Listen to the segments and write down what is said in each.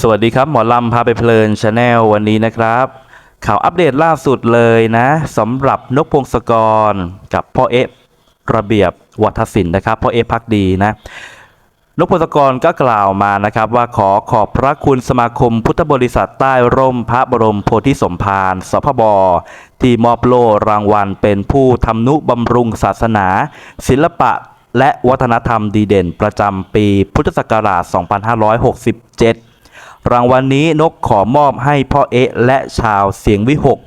สวัสดีครับ หมอลำพาไปเพลินชาแนลวันนี้นะครับ ข่าวอัปเดตล่าสุดเลยนะสำหรับนกพงศกรกับพ่อเอ๊ะระเบียบวัฒศิลป์นะครับพ่อเอ๊ะพักดีนะนกพงศกรก็กล่าวมานะครับ ว่าขอขอบพระคุณสมาคมพุทธบริษัทใต้ร่มพระบรมโพธิสมภารสพบที่มอบโล่รางวัลเป็นผู้ทำนุบำรุงศาสนา ศิลปะและวัฒนธรรมดีเด่นประจำปีพุทธศักราช 2567 รางวัลนนี้นกขอมอบให้พ่อเอ๊ะและชาวเสียงวิหก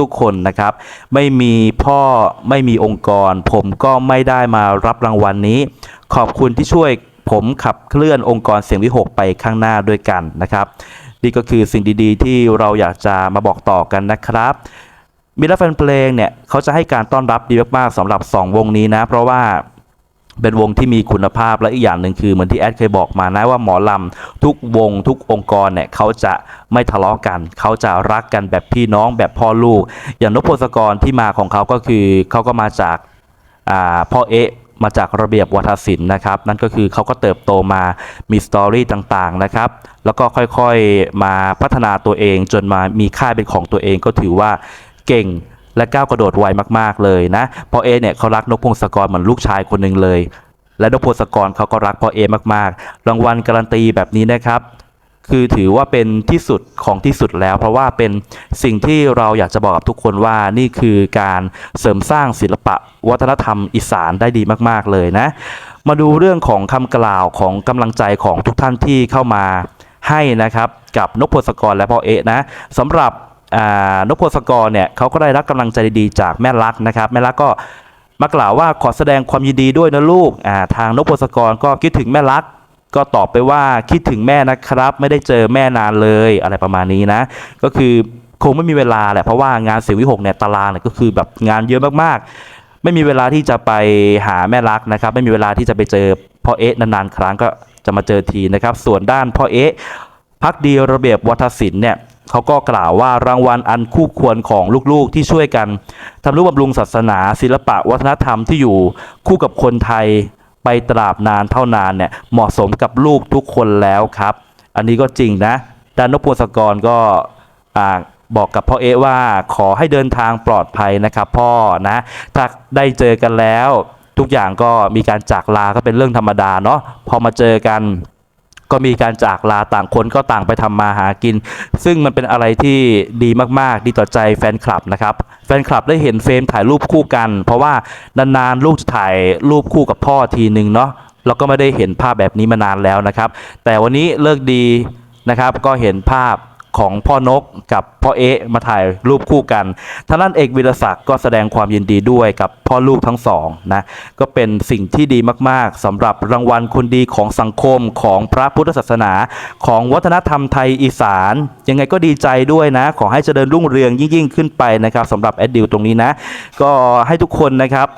ทุกๆ คนนะครับ ไม่มีพ่อไม่มีองค์กร ผมก็ไม่ได้มารับรางวัลนนี้ ขอบคุณที่ช่วยผมขับเคลื่อนองค์กรเสียงวิหกไปข้างหน้าด้วยกันนะครับนี่ก็คือสิ่งดีๆ ที่เราอยากจะมาบอกต่อกันนะครับมิตรแฟนเพลงเนี่ยเขาจะให้การต้อนรับดีมากๆสำหรับ 2 วงนี้นะ เพราะว่า เป็นวงที่มีคุณภาพและอีกอย่างหนึ่งคือเหมือนที่แอดเคยบอกมานะว่าหมอลำทุกวงทุกองค์กรเนี่ยเขาจะไม่ทะเลาะกัน เขาจะรักกันแบบพี่น้องแบบพ่อลูก อย่างนพพงศกรที่มาของเขาก็คือเขาก็มาจากาพ่อเอ๊ะมาจากระเบียบวัฒนศิลป์นะครับ นั่นก็คือเขาก็เติบโตมามีสตอรี่ต่างๆนะครับ แล้วก็ค่อยๆมาพัฒนาตัวเองจนมามีค่ายเป็นของตัวเองก็ถือว่าเก่ง และก้าวกระโดดไวมากๆเลยนะพ่อเอเนี่ยเขารักนกพงศกรเหมือนลูกชายคนหนึ่งเลย และนกพงศกรเขาก็รักพ่อเอมากๆ รางวัลการันตีแบบนี้นะครับคือถือว่าเป็นที่สุดของที่สุดแล้ว เพราะว่าเป็นสิ่งที่เราอยากจะบอกกับทุกคนว่านี่คือการเสริมสร้างศิลปะ วัฒนธรรมอีสานได้ดีมากๆเลยนะ มาดูเรื่องของคำกล่าวของกำลังใจของทุกท่านที่เข้ามาให้นะครับ กับนกพงศกรและพ่อเอะนะสำหรับ นกพงศกรเนี่ยเขาก็ได้รับกำลังใจดีๆจากแม่รักนะครับแม่รักก็มากล่าวว่าขอแสดงความยินดีด้วยนะลูกทางนกพงศกรก็คิดถึงแม่รักก็ตอบไปว่าคิดถึงแม่นะครับ ไม่ได้เจอแม่นานเลยอะไรประมาณนี้นะ ก็คือคงไม่มีเวลาแหละเพราะว่างานสียงวิหกเนี่ยตารางเนี่ยก็คือแบบงานเยอะมากๆ ไม่มีเวลาที่จะไปหาแม่รักนะครับ ไม่มีเวลาที่จะไปเจอพ่อเอ๊ะนานๆครั้งก็จะมาเจอทีนะครับ ส่วนด้านพ่อเอ๊ะพักดีระเบียบวัฒนศิลป์เนี่ย เขาก็กล่าวว่ารางวัลอันคู่ควรของลูกๆที่ช่วยกันทำนุบำรุงศาสนา ศิลปะวัฒนธรรมที่อยู่คู่กับคนไทยไปตราบนานเท่านานเนี่ยเหมาะสมกับลูกทุกคนแล้วครับ อันนี้ก็จริงนะด้านนพพงศกรก็บอกกับพ่อเอว่าขอให้เดินทางปลอดภัยนะครับพ่อนะถ้าได้เจอกันแล้ว ทุกอย่างก็มีการจากลาก็เป็นเรื่องธรรมดาเนาะพอมาเจอกัน ก็มีการจากลาต่างคนก็ต่างไปทำมาหากิน ซึ่งมันเป็นอะไรที่ดีมากๆ ดีต่อใจแฟนคลับนะครับ แฟนคลับได้เห็นเฟรมถ่ายรูปคู่กัน เพราะว่านานๆลูกจะถ่ายรูปคู่กับพ่อทีหนึ่งเนาะเราก็ไม่ได้เห็นภาพแบบนี้มานานแล้วนะครับ แต่วันนี้เลิกดีนะครับก็เห็นภาพ ของพ่อนกกับพ่อเอ๊ะมาถ่ายรูปคู่กันท่านนั้นเอกวิรศักดิ์ก็แสดงความยินดีด้วยกับพ่อลูกทั้งสองนะก็เป็นสิ่งที่ดีมากๆสำหรับรางวัลคนดีของสังคมของพระพุทธศาสนา ของวัฒนธรรมไทยอีสาน ยังไงก็ดีใจด้วยนะ ขอให้เจริญรุ่งเรืองยิ่งๆขึ้นไปนะครับสำหรับแอดดิวตรงนี้นะ ก็ให้ทุกคนนะครับ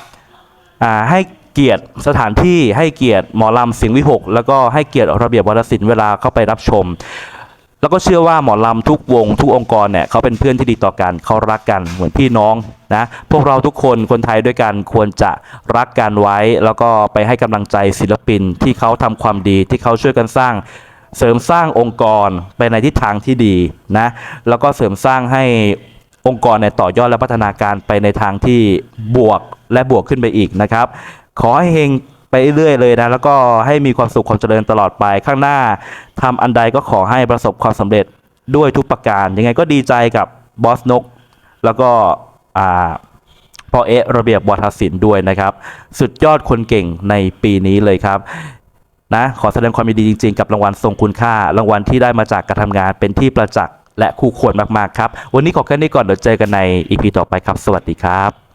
ให้เกียรติสถานที่ให้เกียรติหมอลำเสียงวิหก แล้วก็ให้เกียรติระเบียบวัฒนศิลป์เวลาเข้าไปรับชม แล้วก็เชื่อว่าหมอลำทุกวง ทุกองค์กรเนี่ยเขาเป็นเพื่อนที่ดีต่อกันเขารักกันเหมือนพี่น้องนะพวกเราทุกคนคนไทยด้วยกันควรจะรักกันไว้ แล้วก็ไปให้กำลังใจศิลปินที่เขาทำความดีที่เขาช่วยกันสร้าง เสริมสร้างองค์กรไปในทิศทางที่ดีนะแล้วก็เสริมสร้างให้องค์กรเนี่ยต่อยอดและพัฒนาการไปในทางที่บวกและบวกขึ้นไปอีกนะครับ ขอให้เฮง ไปเรื่อยเลยนะ แล้วก็ให้มีความสุขความเจริญตลอดไปข้างหน้าทำอันใดก็ขอให้ประสบความสำเร็จด้วยทุกประการ ยังไงก็ดีใจกับบอสนก แล้วก็อ่าพอเอะระเบียบวัฒนศิลป์ด้วยนะครับ สุดยอดคนเก่งในปีนี้เลยครับนะขอแสดงความยินดีจริงๆ กับรางวัลทรงคุณค่า รางวัลที่ได้มาจากการทำงานเป็นที่ประจักษ์และคู่ควรมากๆครับ วันนี้ขอแค่นี้ก่อนเดี๋ยวเจอกันในอีพีต่อไปครับ สวัสดีครับ